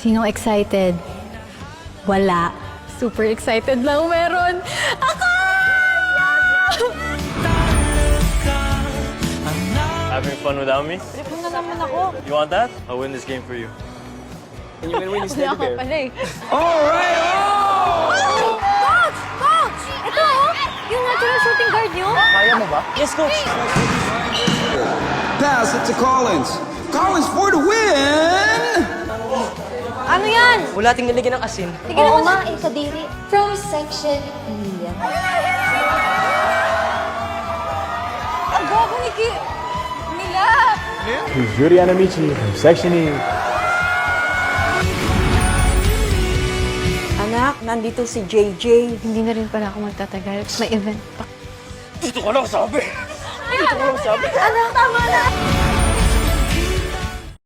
Sino excited? Wala. Super excited lang meron. Ako! Having fun without me? Trip na naman ako. You want that? I'll win this game for you. And you're gonna win this Wala teddy ka bear. pala eh. Coach! Coach! Ito oh! Yung natural shooting guard nyo? Kaya mo ba? Yes, coach. Pass it to Collins. Collins for the win! Ano yan? Wala ting nilagyan ng asin. Tignan Oo mo nga, eh, kadiri. From section Emilia. Ang gwapo ni Ki... Nila! Juliana Amici from Section E. Anak, nandito si JJ. Hindi na rin pala ako magtatagal. May event pa. Dito ko lang sabi. Ano? Tama na!